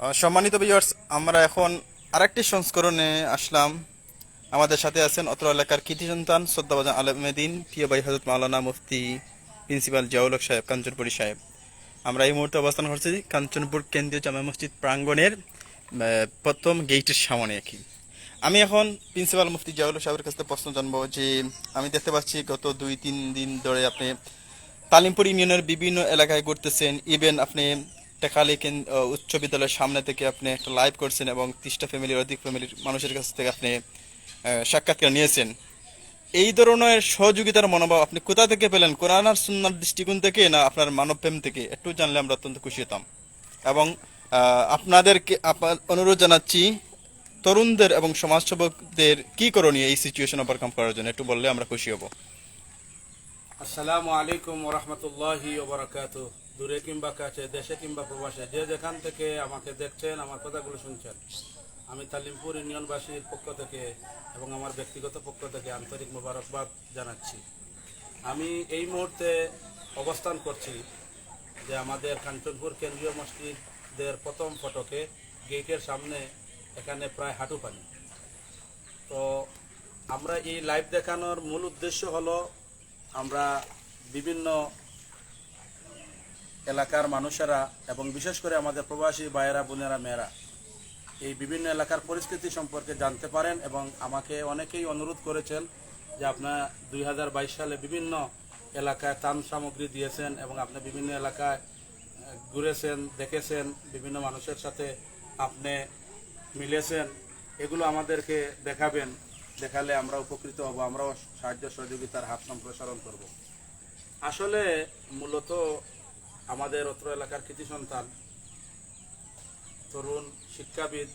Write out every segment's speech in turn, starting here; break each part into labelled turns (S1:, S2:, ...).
S1: সম্মানিত ভিউয়ার্স আমরা এখন আরেকটি সংস্করণে আসলাম। আমাদের সাথে আছেন অত্র এলাকার কৃতি সন্তান শ্রদ্ধাবাজান আলমেদিন, প্রিয় ভাই হজরত মাওলানা মুফতি প্রিন্সিপাল জিয়াউলক সাহেব, কাঞ্চনপুরী সাহেব। আমরা এই মুহূর্তে অবস্থান করছি কাঞ্চনপুর কেন্দ্রীয় জামা মসজিদ প্রাঙ্গণের প্রথম গেটের সামনে কি আমি এখন প্রিন্সিপাল মুফতি জিয়াউল সাহেবের কাছে প্রশ্ন জানব যে, আমি দেখতে পাচ্ছি গত দুই তিন দিন ধরে আপনি তালিমপুর ইউনিয়নের বিভিন্ন এলাকায় ঘুরতেছেন। ইভেন আপনি টেকালি কেন- আহ, উচ্চ বিদ্যালয়ের সামনে থেকে আপনি একটা লাইভ করছেন এবং ফ্যামিলির অধিক ফ্যামিলির মানুষের কাছ থেকে আপনি সাক্ষাৎকার নিয়েছেন। এই ধরনের সহযোগিতার মনোভাব আপনি কোথা থেকে পেলেন? কোরআন আর সুন্নার দৃষ্টিকোণ থেকে না আপনার মানবপ্রেম থেকে? একটু জানলে আমরা অত্যন্ত খুশি হতাম। এবং আপনাদেরকে অনুরোধ জানাচ্ছি তরুণদের এবং সমাজসেবকদের কি করণীয় এই সিচুয়েশন ওভারকাম করার জন্য? একটু বললে আমরা খুশি হব।
S2: আসসালামু আলাইকুম ওরহমতুল্লাহি দূরে কিংবা কাছে, দেশে কিংবা প্রবাসে, যে যেখান থেকে আমাকে দেখছেন, আমার কথাগুলো শুনছেন। আমি তালিমপুর ইউনিয়নবাসীর পক্ষ থেকে এবং আমার ব্যক্তিগত পক্ষ থেকে আন্তরিক মোবারকবাদ জানাচ্ছি। আমি এই মুহূর্তে অবস্থান করছি যে আমাদের কাঞ্চনপুর কেন্দ্রীয় মসজিদের প্রথম ফটকে, গেটের সামনে, এখানে প্রায় হাঁটু পানি। তো আমরা এই লাইভ দেখানোর মূল উদ্দেশ্য হলো, আমরা বিভিন্ন এলাকার মানুষেরা এবং বিশেষ করে আমাদের প্রবাসী ভাইয়েরা, বোনেরা, মেয়েরা এই বিভিন্ন এলাকার পরিস্থিতি সম্পর্কে জানতে পারেন এবং আমাকে অনেকেই অনুরোধ করেছেন যে আপনার দুই সালে বিভিন্ন এলাকায় ত্রাণ সামগ্রী দিয়েছেন এবং আপনি বিভিন্ন এলাকায় ঘুরেছেন, দেখেছেন, বিভিন্ন মানুষের সাথে আপনি মিলেছেন। এগুলো আমাদেরকে দেখাবেন, দেখালে আমরা উপকৃত হব, আমরাও সাহায্য সহযোগিতার হাত সম্প্রসারণ করব। আসলে মূলত আমাদের অত্র এলাকার কৃতি সন্তান, তরুণ শিক্ষাবিদ,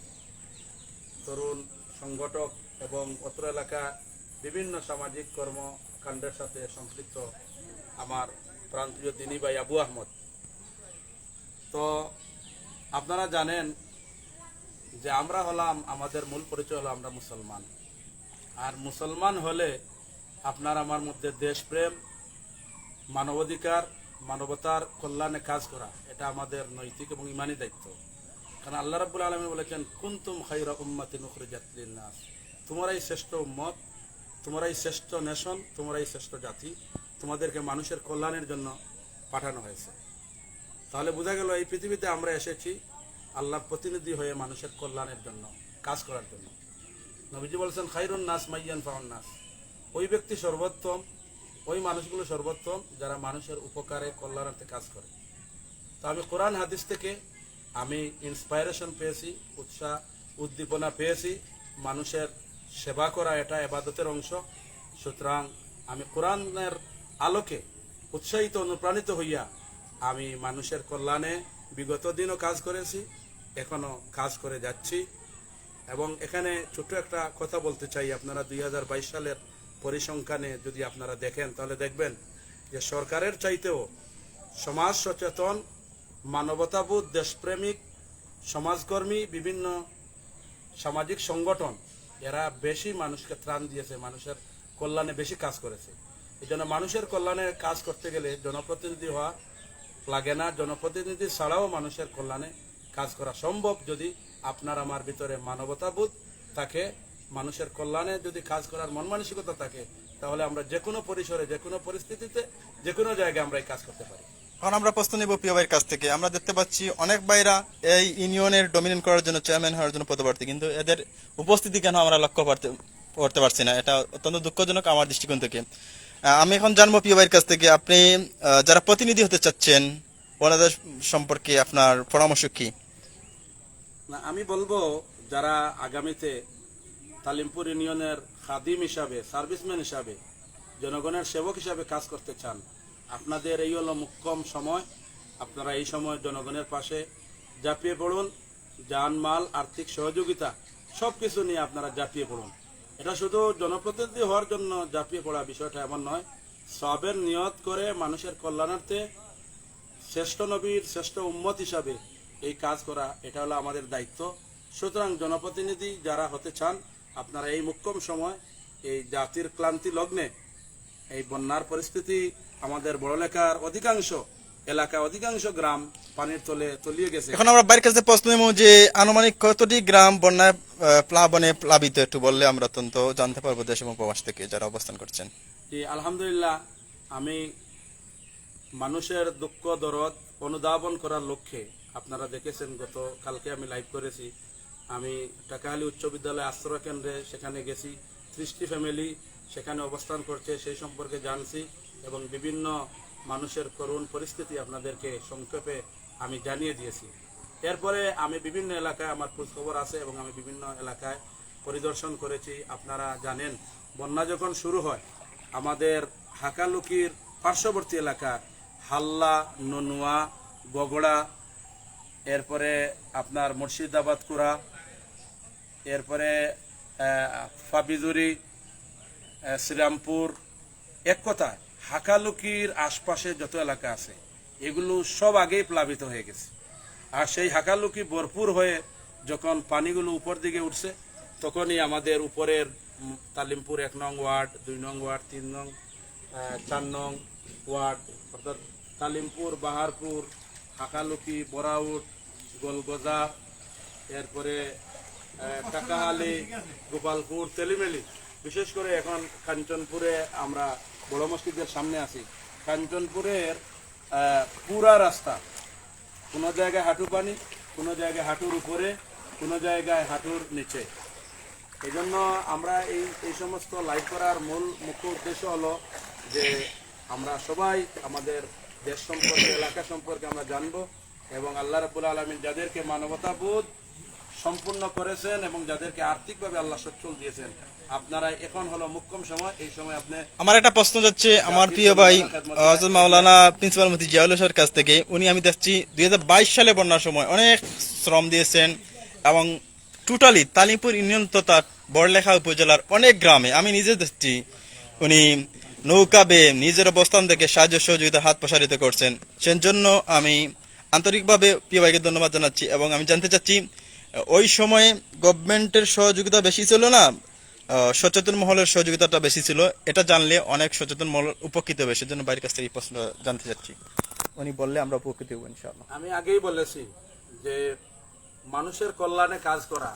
S2: তরুণ সংগঠক এবং অত্র এলাকা বিভিন্ন সামাজিক কর্মকাণ্ডের সাথে সম্পৃক্ত আমার প্রান্তীয় দিনী ভাই আবু আহমদ। তো আপনারা জানেন যে আমরা হলাম, আমাদের মূল পরিচয় হলো আমরা মুসলমান। আর মুসলমান হলে আপনার আমার মধ্যে দেশপ্রেম, মানবাধিকার মানবতার কল্যাণে কাজ করা, এটা আমাদের নৈতিক এবং ইমানি দায়িত্ব। কারণ আল্লাহ রাব্বুল আলমী বলেছেন, কুন্তুম খাইরা উম্মাতিন উখরিজাত লিন-নাস। তোমরাই শ্রেষ্ঠ উম্মত, তোমরাই শ্রেষ্ঠ নেশন, তোমরাই শ্রেষ্ঠ জাতি, তোমাদেরকে মানুষের কল্যাণের জন্য পাঠানো হয়েছে। তাহলে বোঝা গেল, এই পৃথিবীতে আমরা এসেছি আল্লাহর প্রতিনিধি হয়ে মানুষের কল্যাণের জন্য, কাজ করার জন্য। নবীজি বলছেন খাইরুন নাস মাইয়ান ফাউন নাস ওই ব্যক্তি সর্বোত্তম ওই মানুষগুলো সর্বোত্তম যারা মানুষের উপকারে, কল্যাণার্থে কাজ করে। তো আমি কোরআন হাদিস থেকে আমি ইন্সপাইরেশন পেয়েছি উৎসাহ উদ্দীপনা পেয়েছি, মানুষের সেবা করা এটা এবাদতের অংশ। সুতরাং আমি কোরআনের আলোকে উৎসাহিত, অনুপ্রাণিত হইয়া আমি মানুষের কল্যাণে বিগত দিনও কাজ করেছি, এখনও কাজ করে যাচ্ছি। এবং এখানে ছোট একটা কথা বলতে চাই, আপনারা দুই হাজার বাইশ সালের পরিসংখ্যানে যদি আপনারা দেখেন, তাহলে দেখবেন যে সরকারের চাইতেও সমাজ সচেতন, মানবতাবোধ, দেশপ্রেমিক, সমাজকর্মী, বিভিন্ন সামাজিক সংগঠন, এরা বেশি মানুষকে ত্রাণ দিয়েছে, মানুষের কল্যাণে বেশি কাজ করেছে। এই জন্য মানুষের কল্যাণে কাজ করতে গেলে জনপ্রতিনিধি হওয়া লাগে না। জনপ্রতিনিধি ছাড়াও মানুষের কল্যাণে কাজ করা সম্ভব যদি আপনার, আমার ভিতরে মানবতাবোধ থাকে। মানুষের কল্যাণে যদি কাজ করার মন মানসিকতা থাকে তাহলে আমরা যে কোনো পরিসরে যে কোনো পরিস্থিতিতে যে কোনো জায়গায় আমরা এই কাজ করতে পারি।
S1: এখন আমরা প্রশ্ন নিব প্রিয় ভাইয়ের কাছ থেকে। আমরা দেখতে পাচ্ছি অনেক ভাইরা এই ইউনিয়নের ডমিনেট করার জন্য চেয়ারম্যান হওয়ার জন্য পদপ্রার্থী কিন্তু এদের উপস্থিতি কেন আমরা লক্ষ্য করতে- করতে পারছি না? এটা অত্যন্ত দুঃখজনক আমার দৃষ্টিকোণ থেকে। আহ, আমি এখন জানব প্রিয় ভাইয়ের কাছ থেকে আপনি আহ, যারা প্রতিনিধি হতে চাচ্ছেন ওনাদের সম্পর্কে আপনার পরামর্শ কি?
S2: না আমি বলব যারা আগামীতে তালিমপুর ইউনিয়নের খাদিম হিসাবে, সার্ভিসম্যান হিসাবে, জনগণের সেবক হিসাবে কাজ করতে চান। আপনাদের এই হলো মুখ্যম সময়। আপনারা এই সময় জনগণের পাশে ঝাঁপিয়ে পড়ুন। জানমাল আর্থিক সহযোগিতা সব কিছু নিয়ে আপনারা ঝাঁপিয়ে পড়ুন। এটা শুধু জনপ্রতিনিধি হওয়ার জন্য ঝাঁপিয়ে পড়া বিষয়টা এমন নয়। সবের নিয়ত করে মানুষের কল্যাণার্থে শ্রেষ্ঠ নবীর, শ্রেষ্ঠ উম্মত হিসাবে এই কাজ করা, এটা হলো আমাদের দায়িত্ব। সুতরাং জনপ্রতিনিধি যারা হতে চান আপনারা এই মুখ্যম সময় এই জাতির ক্লান্তি লগ্নে এই বন্যার পরিস্থিতি আমাদের বড়লেখার অধিকাংশ এলাকা অধিকাংশ গ্রাম পানির তলে তলিয়ে গেছে।
S1: এখন আমরা বাইরের কাছে প্রশ্ন নেব যে আনুমানিক কতটি গ্রাম বন্যায় প্লাবনে প্লাবিত একটু বললে আমরা অত্যন্ত জানতে পারব দেশ এবং প্রবাস থেকে যারা অবস্থান করছেন।
S2: জি আলহামদুলিল্লাহ আমি মানুষের দুঃখ দরদ অনুধাবন করার লক্ষ্যে আপনারা দেখেছেন গত কালকে আমি লাইভ করেছি। আমি টাকাহালি উচ্চ বিদ্যালয় আশ্রয় কেন্দ্রে সেখানে গেছি। ত্রিশটি ফ্যামিলি সেখানে অবস্থান করছে, সেই সম্পর্কে জানছি এবং বিভিন্ন মানুষের করুণ পরিস্থিতি আপনাদেরকে সংক্ষেপে আমি জানিয়ে দিয়েছি। এরপরে আমি বিভিন্ন এলাকায় আমার খোঁজখবর আছে এবং আমি বিভিন্ন এলাকায় পরিদর্শন করেছি। আপনারা জানেন, বন্যা যখন শুরু হয়, আমাদের হাকালুকির পার্শ্ববর্তী এলাকা হাল্লা, ননুয়া, বগড়া এরপরে আপনার মুর্শিদাবাদ কুড়া, এরপরে ফাবিজুরি শ্রীরামপুর, এক কথায়, হাকালুকির আশপাশে যত এলাকা আছে, এগুলো সব আগেই প্লাবিত হয়ে গেছে। আর সেই হাকালুকি ভরপুর হয়ে যখন পানিগুলো উপর দিকে উঠছে, তখনই আমাদের উপরের তালিমপুর এক নং ওয়ার্ড, দুই নং ওয়ার্ড, তিন নং চার নং ওয়ার্ড, অর্থাৎ তালিমপুর, বাহারপুর, হাকালুকি, বরাউট গোলগজা, এরপরে টাকাহালি, গোপালপুর, তেলিমেলি। বিশেষ করে এখন কাঞ্চনপুরে আমরা বড় মসজিদের সামনে আছি। কাঞ্চনপুরের পুরা রাস্তা। কোনো জায়গায় হাঁটু পানি, কোনো জায়গায় হাঁটুর উপরে, কোনো জায়গায় হাঁটুর নিচে। এই জন্য আমরা এই এই সমস্ত লাইভ করার মূল মুখ্য উদ্দেশ্য হলো যে আমরা সবাই আমাদের দেশ সম্পর্কে, এলাকা সম্পর্কে আমরা জানব। এবং আল্লাহ রাবুল আলমিন যাদেরকে মানবতাবোধ সম্পূর্ণ করেছেন এবং যাদেরকে আর্থিকভাবে আল্লাহ সচ্ছল দিয়েছেন আপনারা এখন হলো মুখ্যম সময় এই সময় আপনি
S1: আমার একটা প্রশ্ন যাচ্ছে আমার প্রিয় ভাই হজরত মাওলানা প্রিন্সিপাল মুফতি জিয়াউল হকের কাছ থেকে উনি আমি দেখছি দুই সালে বন্যার সময় অনেক শ্রম দিয়েছেন এবং টোটালি তালিমপুর ইউনিয়ন তথা বড়লেখা উপজেলার অনেক গ্রামে আমি নিজে দেখছি উনি নৌকা বেয়ে নিজের অবস্থান থেকে সাহায্য সহযোগিতা হাত প্রসারিত করছেন। সেজন্য আমি আন্তরিকভাবে প্রিয় ভাইকে ধন্যবাদ জানাচ্ছি এবং আমি জানতে চাচ্ছি ওই সময়ে গভর্নমেন্টের সহযোগিতা বেশি ছিল না? সচেতন মহলের সহযোগিতাটা বেশি ছিল? এটা জানলে অনেক সচেতন মহল উপকৃত হবে সেজন্য বাইরের কাছ থেকে এই প্রশ্ন জানতে চাচ্ছি। উনি বললে আমরা উপকৃত হব ইনশাআল্লাহ।
S2: আমি আগেই বলেছি যে মানুষের কল্যাণে কাজ করা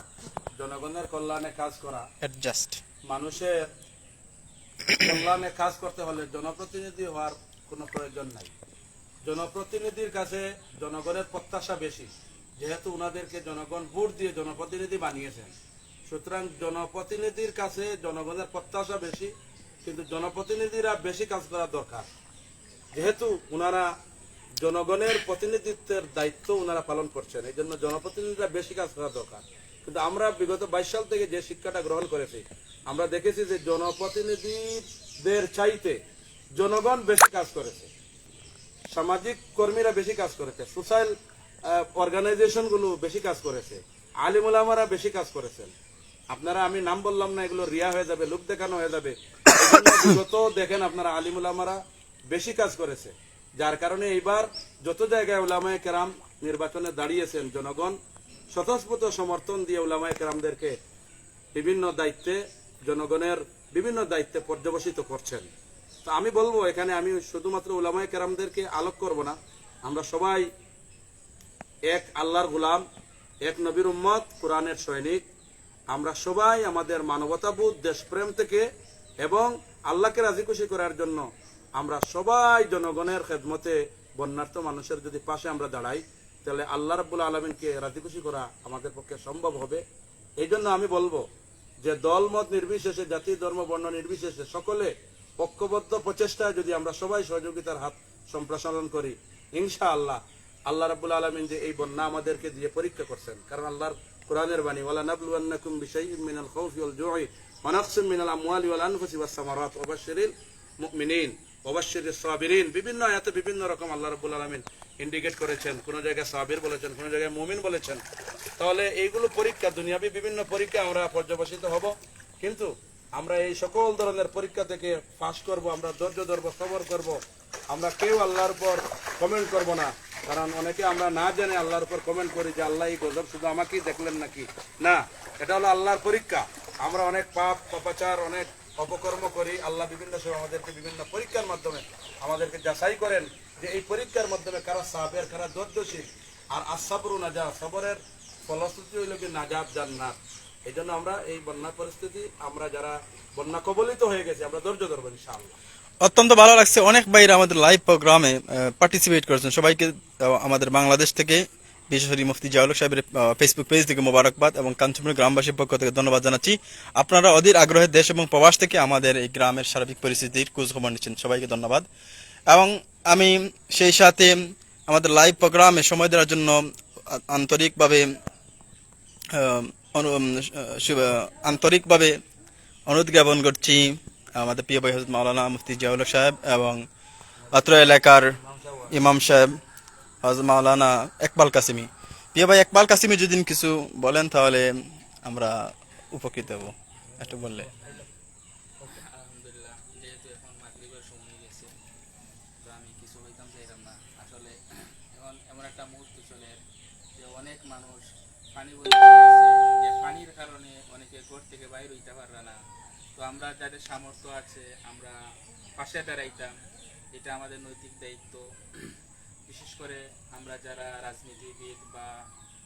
S2: জনগণের কল্যাণে কাজ করা
S1: অ্যাডজাস্ট
S2: মানুষের কল্যাণে কাজ করতে হলে জনপ্রতিনিধি হওয়ার কোনো প্রয়োজন নাই। জনপ্রতিনিধির কাছে জনগণের প্রত্যাশা বেশি, যেহেতু উনাদেরকে জনগণ ভোট দিয়ে জনপ্রতিনিধি বানিয়েছেন। সুতরাং জনপ্রতিনিধির কাছে জনগণের প্রত্যাশা বেশি, কিন্তু জনপ্রতিনিধিরা বেশি কাজ করা দরকার। যেহেতু উনারা জনগণের প্রতিনিধিত্বের দায়িত্ব ওনারা পালন করছেন এই জন্য জনপ্রতিনিধিরা বেশি কাজ করা দরকার। কিন্তু আমরা বিগত বাইশ সাল থেকে যে শিক্ষাটা গ্রহণ করেছি, আমরা দেখেছি যে জনপ্রতিনিধিদের চাইতে জনগণ বেশি কাজ করেছে। সামাজিক কর্মীরা বেশি কাজ করেছে, সোশ্যাল অর্গানাইজেশনগুলো বেশি কাজ করেছে, আলিমুল আমারা বেশি কাজ করেছেন। আপনারা, আমি নাম বললাম না, এগুলো রিয়া হয়ে যাবে লোক দেখানো হয়ে যাবে। বিগত দেখেন আপনারা, আলিমুল আমারা বেশি কাজ করেছে। যার কারণে এইবার যত জায়গায় উলামায়ে কেরাম নির্বাচনে দাঁড়িয়েছেন, জনগণ স্বতঃস্ফূর্ত সমর্থন দিয়ে উলামায়ে কেরামদেরকে বিভিন্ন দায়িত্বে, জনগণের বিভিন্ন দায়িত্বে পর্যবসিত করছেন। তো আমি বলব এখানে আমি শুধুমাত্র উলামায়ে কেরামদেরকে আলোক করব না। আমরা সবাই এক আল্লাহর গুলাম, এক নবীর উম্মত, কোরআনের সৈনিক। আমরা সবাই আমাদের মানবতাবোধ, দেশপ্রেম থেকে এবং আল্লাহকে রাজি খুশি করার জন্য আমরা সবাই জনগণের খেদমতে বন্যার্থ মানুষের যদি পাশে আমরা দাঁড়াই, তাহলে আল্লাহ রাব্বুল আলমিনকে রাজি খুশি করা আমাদের পক্ষে সম্ভব হবে। এই জন্য আমি বলব যে দল মত নির্বিশেষে, জাতি, ধর্ম, বর্ণ নির্বিশেষে সকলে ঐক্যবদ্ধ প্রচেষ্টায় যদি আমরা সবাই সহযোগিতার হাত সম্প্রসারণ করি ইনশা আল্লাহ আল্লাহ রাবুল আলমিন যে এই বন্যা আমাদেরকে দিয়ে পরীক্ষা করছেন। কারণ আল্লাহর কোরআনের বাণী ওয়ালা নাবলুয়ান্নাকুম বিশাইইম মিনাল খাউফি ওয়াল জুই ওয়া মিনাল আমওয়ালি ওয়াল আনফুসি ওয়াস সামারাত ওয়া মুমিনিন ওয়া সাবিরিন। বিভিন্ন আয়াতে বিভিন্ন রকম আল্লাহ রাব্বুল আলামিন ইন্ডিকেট করেছেন। কোন জায়গায় সাবির বলেছেন, কোন জায়গায় মুমিন বলেছেন। তাহলে এইগুলো পরীক্ষা, দুনিয়াবি বিভিন্ন পরীক্ষা আমরা পর্যবসিত হব। কিন্তু আমরা এই সকল ধরনের পরীক্ষা থেকে পাস করব, আমরা ধৈর্য ধরব, সবর করব। আমরা কেউ আল্লাহর উপর কমেন্ট করব না, কারণ অনেকে আমরা না জেনে আল্লাহর উপর কমেন্ট করি যে, আল্লাহ গজব শুধু আমাকেই দেখলেন নাকি? না, এটা হলো আল্লাহর পরীক্ষা। আমরা অনেক পাপ পাপাচার অনেক অপকর্ম করি। আল্লাহ বিভিন্ন সময় আমাদেরকে বিভিন্ন পরীক্ষার মাধ্যমে আমাদেরকে যাচাই করেন যে এই পরীক্ষার মাধ্যমে কারা সাবের, কারা দর্দশীল আর আসাবরু নাজা সবরের ফলশ্রুতি হইল কি নাজাব জান্নাত। এই জন্য আমরা এই বন্যা পরিস্থিতি, আমরা যারা বন্যা কবলিত হয়ে গেছি, আমরা ধৈর্য ধরবো ইনশাআল্লাহ।
S1: অত্যন্ত ভালো লাগছে। অনেক বাইরে আমাদের লাইভ প্রোগ্রামে পার্টিসিপেট করেছেন। সবাইকে আমাদের বাংলাদেশ থেকে, বিশেষ করে মুফতি জাউলক সাহেবের ফেসবুক পেজ থেকে মোবারকবাদ এবং কাঞ্চনপুর গ্রামবাসীর পক্ষ থেকে ধন্যবাদ জানাচ্ছি। আপনারা অধীর আগ্রহের দেশ এবং প্রবাস থেকে আমাদের এই গ্রামের সার্বিক পরিস্থিতির খোঁজ খবর নিচ্ছেন। সবাইকে ধন্যবাদ। এবং আমি সেই সাথে আমাদের লাইভ প্রোগ্রামে সময় দেওয়ার জন্য আন্তরিকভাবে আন্তরিকভাবে অনুরোধ জ্ঞাপন করছি আমাদের প্রিয় ভাই হজরত মাওলানা মুফতি জিয়াউল সাহেব এবং অত্র এলাকার ইমাম সাহেব হজরত মাওলানা একবাল কাসিমি। প্রিয় ভাই, একবাল কাসিমি যদি কিছু বলেন তাহলে আমরা উপকৃত হব। একটু বললে
S3: আলহামদুলিল্লাহ যেহেতু এখন মাগরিবের সময় গেছে তো আমি কিছু হইতাম চাইলাম না আসলে এখন এমন একটা মুহূর্ত চলে যে অনেক মানুষ পানি বলে যে পানির কারণে অনেকে ঘর থেকে বাইরে হইতে পারবে না। তো আমরা যাদের সামর্থ্য আছে, আমরা পাশে দাঁড়াইতাম। এটা আমাদের নৈতিক দায়িত্ব। বিশেষ করে আমরা যারা রাজনীতিবিদ বা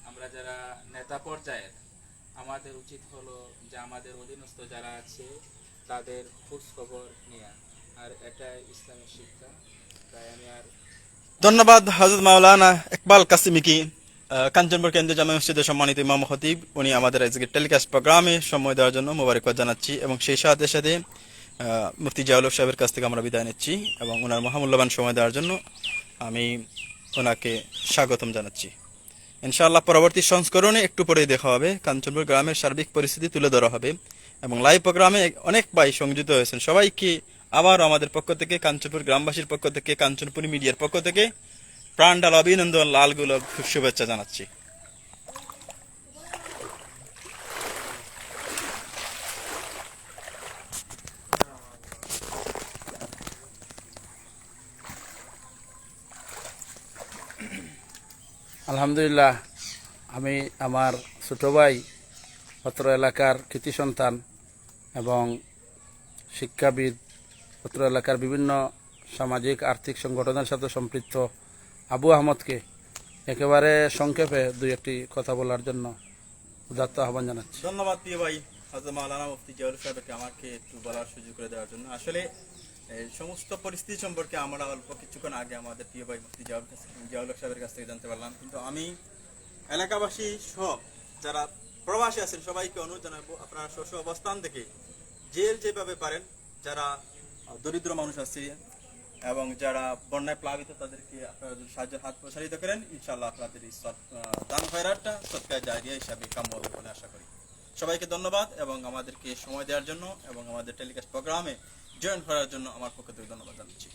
S3: আমরা যারা নেতা পর্যায়ের, আমাদের উচিত হলো যে আমাদের অধীনস্থ যারা আছে, তাদের খোঁজ খবর নেওয়া আর এটা ইসলামের শিক্ষা। তাই আমি আর
S1: ধন্যবাদ হজরত মাওলানা ইকবাল কাসিমিকি কাঞ্চনপুর কেন্দ্রীয় জামা মসজিদের সম্মানিত ইমাম খতিব, উনি আমাদের আজকে টেলিকাস্ট প্রোগ্রামে সময় দেওয়ার জন্য মোবারকবাদ জানাচ্ছি এবং সেই সাথে সাথে মুফতি জাউলক সাহেবের কাছ থেকে আমরা বিদায় নিচ্ছি এবং ওনার মহামূল্যবান সময় দেওয়ার জন্য আমি ওনাকে স্বাগতম জানাচ্ছি। ইনশাআল্লাহ পরবর্তী সংস্করণে একটু পরেই দেখা হবে। কাঞ্চনপুর গ্রামের সার্বিক পরিস্থিতি তুলে ধরা হবে এবং লাইভ প্রোগ্রামে অনেক ভাই সংযুক্ত হয়েছেন। সবাইকে আবার আমাদের পক্ষ থেকে, কাঞ্চনপুর গ্রামবাসীর পক্ষ থেকে, কাঞ্চনপুর মিডিয়ার পক্ষ থেকে প্রাণডাল অভিনন্দন লালগুলো শুভেচ্ছা জানাচ্ছি।
S2: আলহামদুলিল্লাহ, আমি আমার ছোট ভাই, পত্র এলাকার কৃতি সন্তান এবং শিক্ষাবিদ, পত্র এলাকার বিভিন্ন সামাজিক, আর্থিক সংগঠনের সাথে সম্পৃক্ত। আবু আহমদকে একেবারে সংক্ষেপে দুই একটি কথা বলার জন্য উদাত্ত আহ্বান জানাচ্ছি।
S1: ধন্যবাদ প্রিয় ভাই হজরত মাওলানা মুফতি জিয়াউল সাহেবকে আমাকে একটু বলার সুযোগ করে দেওয়ার জন্য। আসলে সমস্ত পরিস্থিতি সম্পর্কে আমরা অল্প কিছুক্ষণ আগে আমাদের প্রিয় ভাই মুফতি জিয়াউল জিয়াউল সাহেবের কাছ থেকে জানতে পারলাম। কিন্তু আমি এলাকাবাসী সব যারা প্রবাসী আছেন, সবাইকে অনুরোধ জানাব, আপনারা স্ব অবস্থান থেকে জেল যেভাবে পারেন, যারা দরিদ্র মানুষ আছে এবং যারা বন্যায় প্লাবিত, তাদেরকে আপনারা যদি সাহায্যের হাত প্রসারিত করেন, ইনশাআল্লাহ আপনাদের দান খয়রাতটা সৎকার জারিয়া হিসাবে কাম্য হবে বলে আশা করি। সবাইকে ধন্যবাদ এবং আমাদেরকে সময় দেওয়ার জন্য এবং আমাদের টেলিকাস্ট প্রোগ্রামে জয়েন করার জন্য আমার পক্ষ থেকে ধন্যবাদ জানাচ্ছি।